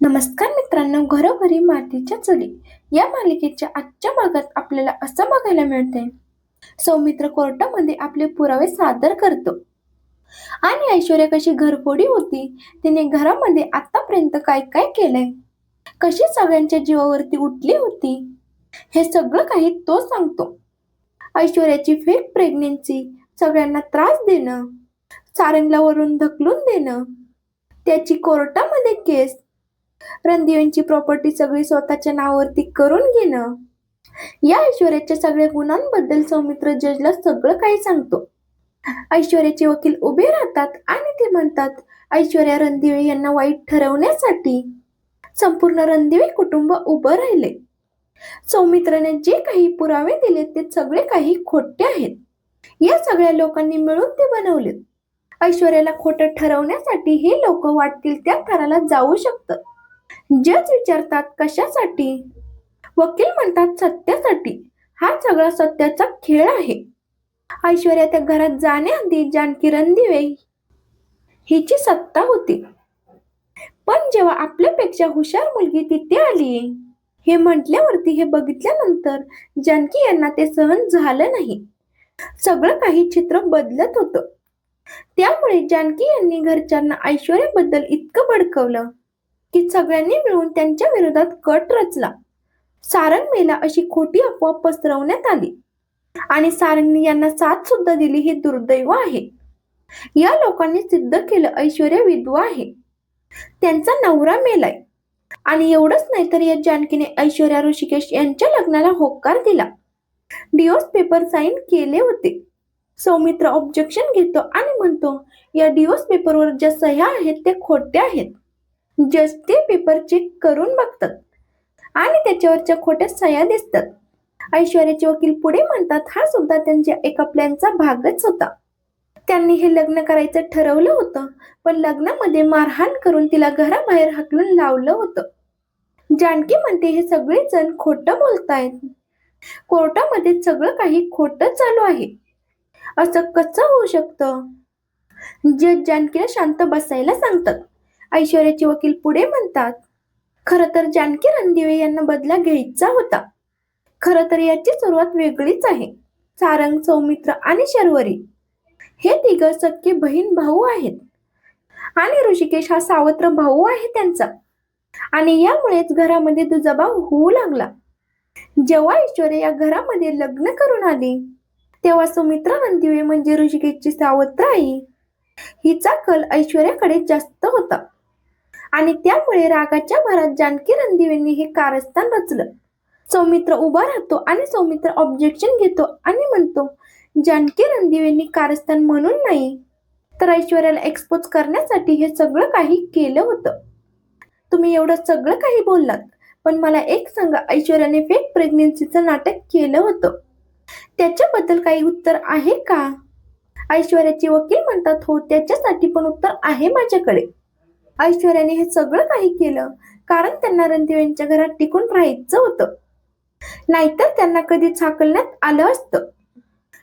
नमस्कार मित्रांनो घरोघरी मातीच्या चुली. या मालिकेच्या आजच्या भागात आपल्याला असं बघायला मिळते सौमित्र कोर्टामध्ये आपले पुरावे सादर करतो. आणि ऐश्वर्या कशी घरफोडी होती तिने घरामध्ये आतापर्यंत काय काय केलंय? कशी सगळ्यांच्या जीवावरती उठली होती हे सगळं काही तो सांगतो. ऐश्वर्याची फेक प्रेग्नेन्सी सगळ्यांना त्रास देणं सारंगला वरून ढकलून देणं त्याची कोर्टामध्ये केस रणदिवेंची प्रॉपर्टी सगळी स्वतःच्या नावावरती करून घेणं. या ऐश्वर्याच्या सगळ्या गुणांबद्दल सौमित्र जजला सगळं काही सांगतो. ऐश्वर्याचे वकील उभे राहतात आणि ते म्हणतात ऐश्वर्या रणदिवे यांना वाईट ठरवण्यासाठी संपूर्ण रणदिवे कुटुंब उभं राहिले सौमित्राने जे काही पुरावे दिले ते सगळे काही खोटे आहेत. या सगळ्या लोकांनी मिळून ते बनवले ऐश्वर्याला खोटं ठरवण्यासाठी हे लोक वाटतील त्या थराला जाऊ शकतात. जज विचारतात कशासाठी? वकील म्हणतात सत्यासाठी. हा सगळा सत्याचा खेळ आहे. ऐश्वर्या त्या घरात जाण्याआधी जानकी रणदिवे हिची सत्ता होती. पण जेव्हा आपल्यापेक्षा हुशार मुलगी तिथे आली हे म्हटल्यावरती हे बघितल्यानंतर जानकी यांना ते सहन झालं नाही. सगळं काही चित्र बदलत होतं. त्यामुळे जानकी यांनी घरच्यांना ऐश्वर्याबद्दल इतकं भडकवलं. की सगळ्यांनी मिळून त्यांच्या विरोधात कट रचला. सारंग मेला अशी खोटी अफवा पसरवण्यात आली. आणि सारंगने यांना साथ सुद्धा दिली हे दुर्दैव आहे. या लोकांनी सिद्ध केलं ऐश्वर्या विधवा आहे. त्यांचा नवरा मेलाय. आणि एवढंच नाही तर या जानकीने ऐश्वर्या ऋषिकेश यांच्या लग्नाला होकार दिला. डिओस पेपर साईन केले होते. सौमित्र ऑब्जेक्शन घेतो आणि म्हणतो या डिओस पेपरवर ज्या सह्या आहेत त्या खोट्या आहेत. जज ते पेपर चेक करून बघतात. आणि त्याच्यावरच्या खोट्या सह्या दिसतात. ऐश्वर्याचे वकील पुढे म्हणतात हा सुद्धा त्यांच्या एका प्लॅनचा भागच होता. त्यांनी हे लग्न करायचं ठरवलं होतं पण लग्नामध्ये मारहाण करून तिला घराबाहेर हकलून लावलं होतं. जानकी म्हणते हे सगळे जण खोटं बोलतायत. कोर्टामध्ये सगळं काही खोटं चालू आहे. असं कसं होऊ शकतं? जज जानकीला शांत बसायला सांगतात. ऐश्वर्याचे वकील पुढे म्हणतात खर तर जानकी रणदिवे यांना बदला घ्यायचा होता. खर तर याची सुरुवात वेगळीच आहे. सारंग सौमित्र आणि शर्वरी. हे तिघ सख्खे बहीण भाऊ आहेत. आणि ऋषिकेश हा सावत्र भाऊ आहे त्यांचा. आणि यामुळेच घरामध्ये दुजबाव होऊ लागला. जेव्हा ऐश्वर्या या घरामध्ये लग्न करून आली तेव्हा सुमित्रा रणदिवे म्हणजे ऋषिकेशची सावत्र आई. हिचा कल ऐश्वर्याकडे जास्त होता. आणि त्यामुळे रागाच्या भरात जानकी रणदिवेंनी हे कारस्थान रचलं. सौमित्र उभा राहतो आणि सौमित्र ऑब्जेक्शन घेतो आणि म्हणतो जानकी रणदिवेंनी कारस्थान म्हणून नाही तर ऐश्वर्याला एक्सपोज करण्यासाठी हे सगळं काही केलं होतं. तुम्ही एवढं सगळं काही बोललात पण मला एक सांगा ऐश्वर्याने फेक प्रेग्नेन्सीचं नाटक केलं होतं. त्याच्याबद्दल काही उत्तर आहे का? ऐश्वर्याचे वकील म्हणतात हो त्याच्यासाठी पण उत्तर आहे माझ्याकडे. ऐश्वर्याने हे सगळं काही केलं. कारण त्यांना रणदिवेंच्या घरात टिकून राहायचं होतं. नाहीतर त्यांना कधीच हाकलण्यात आलं असतं.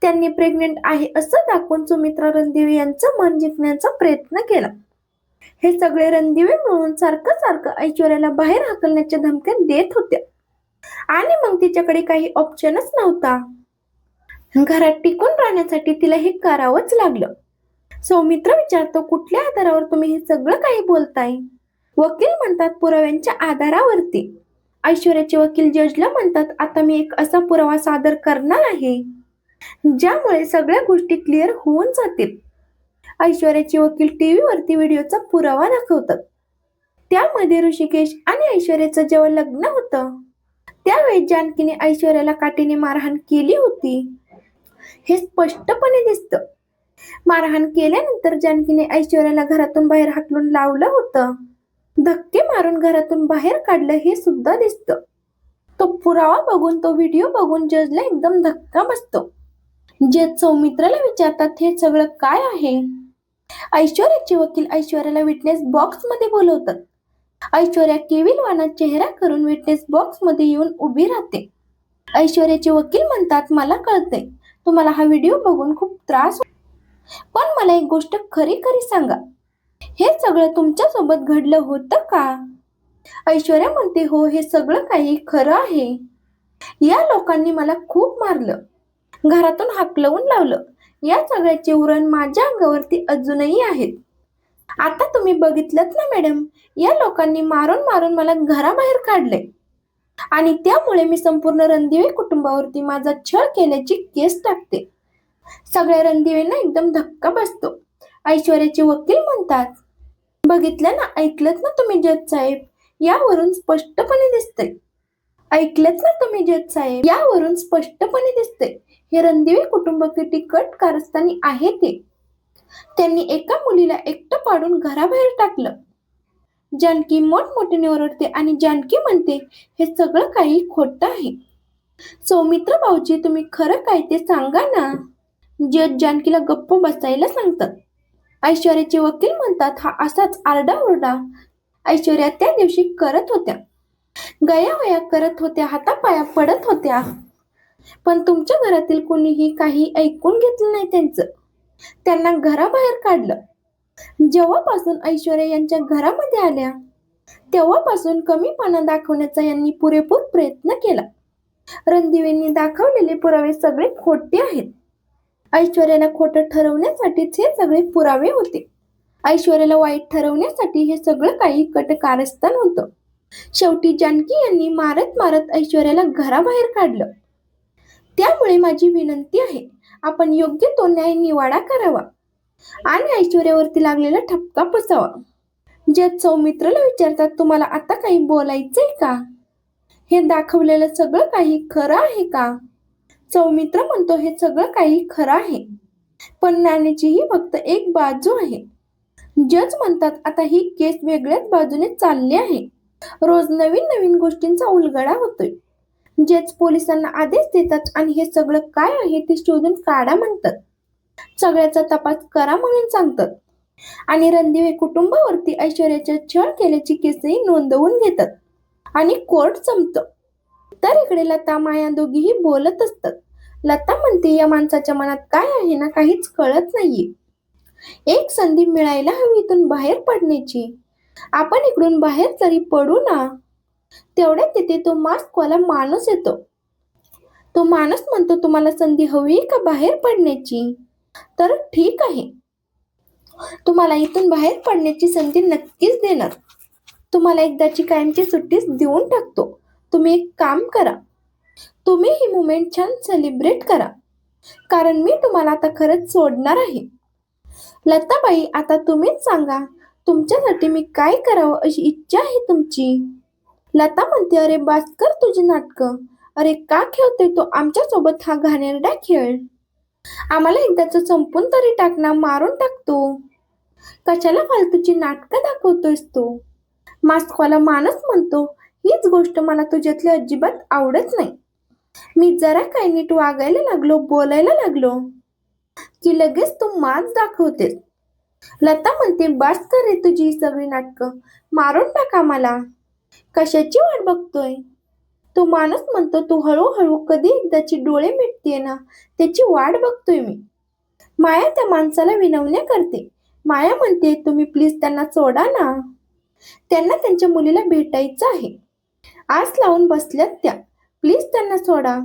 त्यांनी प्रेग्नेंट आहे असं दाखवून सुमित्रा रणदिवे यांचं मन जिंकण्याचा प्रयत्न केला. हे सगळे रणदिवे मिळून सारखं सारखं ऐश्वर्याला बाहेर हाकलण्याच्या धमक्या देत होत्या. आणि मग तिच्याकडे काही ऑप्शनच नव्हता. घरात टिकून राहण्यासाठी तिला हे करावंच लागलं. सौमित्र विचारतो कुठल्या आधारावर तुम्ही हे सगळं काही बोलताय? वकील म्हणतात पुराव्यांच्या आधारावरती. ऐश्वर्याचे वकील जजला म्हणतात आता मी एक असा पुरावा सादर करणार आहे ज्यामुळे सगळ्या गोष्टी क्लिअर होऊन जातील. ऐश्वर्याचे वकील टीव्हीवरती व्हिडिओचा पुरावा दाखवतात. त्यामध्ये ऋषिकेश आणि ऐश्वर्याचं जेव्हा लग्न होतं त्यावेळी जानकीने ऐश्वर्याला काठीने मारहाण केली होती. हे स्पष्टपणे दिसतं. मारहाण केल्यानंतर जानकीने ऐश्वर्याला घरातून बाहेर हाकलून लावलं होतं. धक्के मारून घरातून बाहेर काढलं हे सुद्धा दिसतं. तो पुरावा बघून तो व्हिडिओ बघून जजला एकदम धक्का बसतो. जज सौमित्राला विचारतात हे सगळं काय आहे? ऐश्वर्याचे वकील ऐश्वर्याला विटनेस बॉक्समध्ये बोलवतात. ऐश्वर्या केविलवाना चेहरा करून विटनेस बॉक्समध्ये येऊन उभी राहते. ऐश्वर्याचे वकील म्हणतात मला कळतंय. तुम्हाला हा व्हिडिओ बघून खूप त्रास पण मला एक गोष्ट खरी खरी सांगा. हे सगळं तुमच्यासोबत घडलं होतं का? ऐश्वर्या म्हणते हो हे सगळं काही खरं आहे. या लोकांनी मला खूप मारलं. घरातून हाकलवून लावलं. या सगळ्याचे उरण माझ्या अंगावरती अजूनही आहेत. आता तुम्ही बघितलं ना मॅडम या लोकांनी मारून मारून मला घराबाहेर काढले आणि त्यामुळे मी संपूर्ण रणदिवे कुटुंबावरती माझा छळ केल्याची केस टाकते. सगळ्या रणदिवेंना एकदम धक्का बसतो. ऐश्वर्याचे वकील म्हणतात बघितलं ना ऐकलत ना तुम्ही जज साहेब? यावरून स्पष्टपणे दिसते ऐकलत ना तुम्ही जज साहेब? यावरून स्पष्टपणे दिसते हे रणदिवे कुटुंब किती कट कारस्थानी आहे ते. त्यांनी एका मुलीला एकटं पाडून घराबाहेर टाकलं. जानकी मोठमोठ्याने ओरडते आणि जानकी म्हणते हे सगळं काही खोटं आहे. सौमित्र भाऊजी तुम्ही खरं काय ते सांगा ना. जज जानकीला गप्प बसायला सांगतात ऐश्वर्याचे वकील म्हणतात हा असाच आरडाओरडा ऐश्वर्या त्या दिवशी करत होत्या. गयावया करत होत्या हातापाया पडत होत्या. पण तुमच्या घरातील कोणीही काही ऐकून घेतलं नाही त्यांचं. त्यांना घराबाहेर काढलं. जेव्हापासून ऐश्वर्या यांच्या घरामध्ये आल्या तेव्हापासून कमीपणा दाखवण्याचा यांनी पुरेपूर प्रयत्न केला. रणदिवेंनी दाखवलेले पुरावे सगळे खोटे आहेत. ऐश्वर्याला खोटं ठरवण्यासाठीच हे सगळे पुरावे होते. ऐश्वर्याला वाईट ठरवण्यासाठी हे सगळं काही कट कारस्थान होतं. शेवटी जानकी यांनी मारत मारत ऐश्वर्याला घराबाहेर काढलं. त्यामुळे माझी विनंती आहे आपण योग्य तो न्याय निवाडा करावा आणि ऐश्वर्यावरती लागलेला ठपका पसावा. जे सौमित्रला विचारतात तुम्हाला आता काही बोलायचंय का? हे दाखवलेलं सगळं काही खरं आहे का? सौमित्र म्हणतो हे सगळं काही खरं आहे. पण नाण्याचीही फक्त एक बाजू आहे. जज म्हणतात आता ही केस वेगळ्याच बाजूने चालली आहे. रोज नवीन नवीन गोष्टींचा उलगडा होतोय. जज पोलिसांना आदेश देतात आणि हे सगळं काय आहे ते शोधून काढा म्हणतात. सगळ्याचा तपास करा म्हणून सांगतात. आणि रणदिवे कुटुंबावरती ऐश्वर्याच्या छळ केल्याची केसही नोंदवून घेतात. आणि कोर्ट संपतं. तर इकडे लता माया दोघीही बोलत असतात. लता म्हणते या माणसाच्या मनात काय आहे ना काहीच कळत नाहीये. एक संधी मिळायला हवी इथून बाहेर पडण्याची. आपण इकडून बाहेर तरी पडू ना तेवढ्या तिथे तो मास्कवाला माणूस येतो. तो माणूस म्हणतो तुम्हाला संधी हवी का बाहेर पडण्याची? तर ठीक आहे. तुम्हाला इथून बाहेर पडण्याची संधी नक्कीच देणार. तुम्हाला एकदाची कायमची सुट्टीच देऊन टाकतो. तुम्ही एक काम करा. तुम्ही ही मुमेंट छान सेलिब्रेट करा. कारण मी तुम्हाला आता खरंच सोडणार आहे. लताबाई आता तुम्हीच सांगा तुमच्यासाठी मी काय करावं अशी इच्छा आहे तुमची? लता म्हणते अरे भास्कर तुझी नाटक. अरे का खेळते तो? आमच्यासोबत हा घाणेरडा खेळ. आम्हाला एकदाच संपून तरी टाक मारून टाकतो कशाला फालतूची नाटकं दाखवतोयस तू? मास्कवाला माणूस म्हणतो. हीच गोष्ट मला तुझ्यातली अजिबात आवडत नाही. मी जरा काही नीट वागायला लागलो बोलायला लागलो की लगेच तू माच दाखवतेस. लता म्हणते बस रे तुझी सगळी नाटकं? मारून टाका मला. कशाची वाट बघतोय? तो माणूस म्हणतो तू हळूहळू कधी एकदाची डोळे मिटते ना त्याची वाट बघतोय मी. माया त्या माणसाला विनवण्या करते. माया म्हणते तुम्ही प्लीज त्यांना सोडा ना. त्यांना त्यांच्या मुलीला भेटायचं आहे. आस लावून बसल्यात त्या. प्लीज त्यांना सोडा.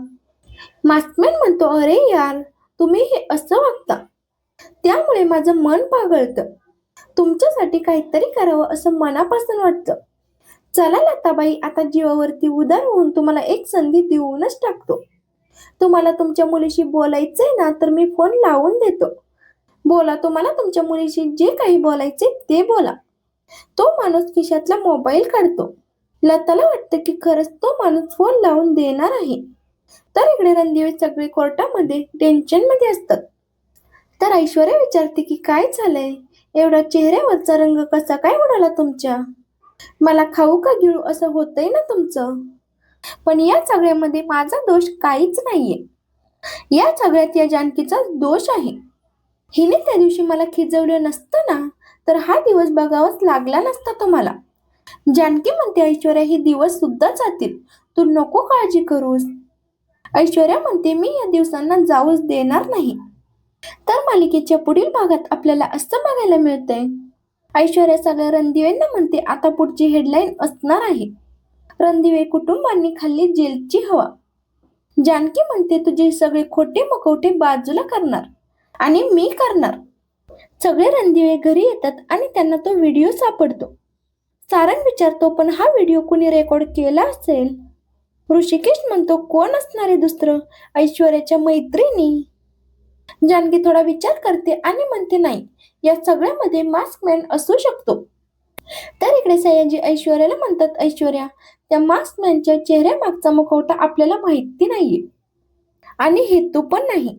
मास्कमॅन म्हणतो अरे यार तुम्ही हे असं वागता. त्यामुळे माझं मन पागळतं. तुमच्यासाठी काहीतरी करावं असं मनापासून वाटतं. चला लताबाई आता जीवावरती उदार होऊन तुम्हाला एक संधी देऊनच टाकतो. तुम्हाला तुमच्या मुलीशी बोलायचंय ना तर मी फोन लावून देतो. बोला तुम्हाला तुमच्या मुलीशी जे काही बोलायचे ते बोला. तो माणूस खिशातला मोबाईल काढतो. लताला वाटतं की खरंच तो माणूस फोन लावून देणार आहे. तर इकडे रणदिवस सगळे कोर्टामध्ये टेन्शनमध्ये असतात. तर ऐश्वर्या विचारते की काय झालंय? एवढा चेहऱ्यावरचा रंग कसा काय उडाला तुमच्या? मला खाऊ का गिळू असं होतंय ना तुमचं? पण या सगळ्यामध्ये माझा दोष काहीच नाहीये. या सगळ्यात या जानकीचा दोष आहे. हिने त्या दिवशी मला खिजवलं नसतं ना तर हा दिवस बघावाच लागला नसता तुम्हाला. जानकी म्हणते ऐश्वर्या हे दिवस सुद्धा जातील. तू नको काळजी करूस. ऐश्वर्या म्हणते मी या दिवसांना जाऊच देणार नाही. तर मालिकेच्या पुढील भागात आपल्याला असं बघायला मिळतंय. ऐश्वर्या सगळ्या रणदिवेंना म्हणते आता पुढची हेडलाईन असणार आहे. रणदिवे कुटुंबांनी खाल्ली जेलची हवा. जानकी म्हणते तुझे सगळे खोटे मखवटे बाजूला करणार आणि मी करणार. सगळे रणदिवे घरी येतात आणि त्यांना तो व्हिडिओ सापडतो. सारंग विचारतो पण हा व्हिडिओ कुणी रेकॉर्ड केला असेल? ऋषिकेश म्हणतो कोण असणार आहे दुसरं? ऐश्वर्याच्या मैत्रिणी. जानकी थोडा विचार करते आणि म्हणते नाही या सगळ्यामध्ये मास्क मॅन असू शकतो. तर इकडे सयाजी ऐश्वर्याला म्हणतात ऐश्वर्या त्या मास्क मॅनच्या चेहऱ्यामागचा मुखवटा आपल्याला माहिती नाहीये आणि हेतू पण नाही.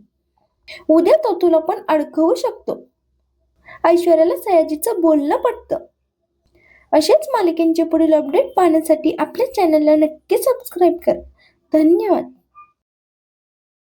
उद्या तो तुला पण अडकवू शकतो. ऐश्वर्याला सयाजीचं बोलणं पटतं. असेच मालिकेंचे पुढील अपडेट पाहण्यासाठी आपल्या चॅनलला नक्की सबस्क्राईब कर. धन्यवाद.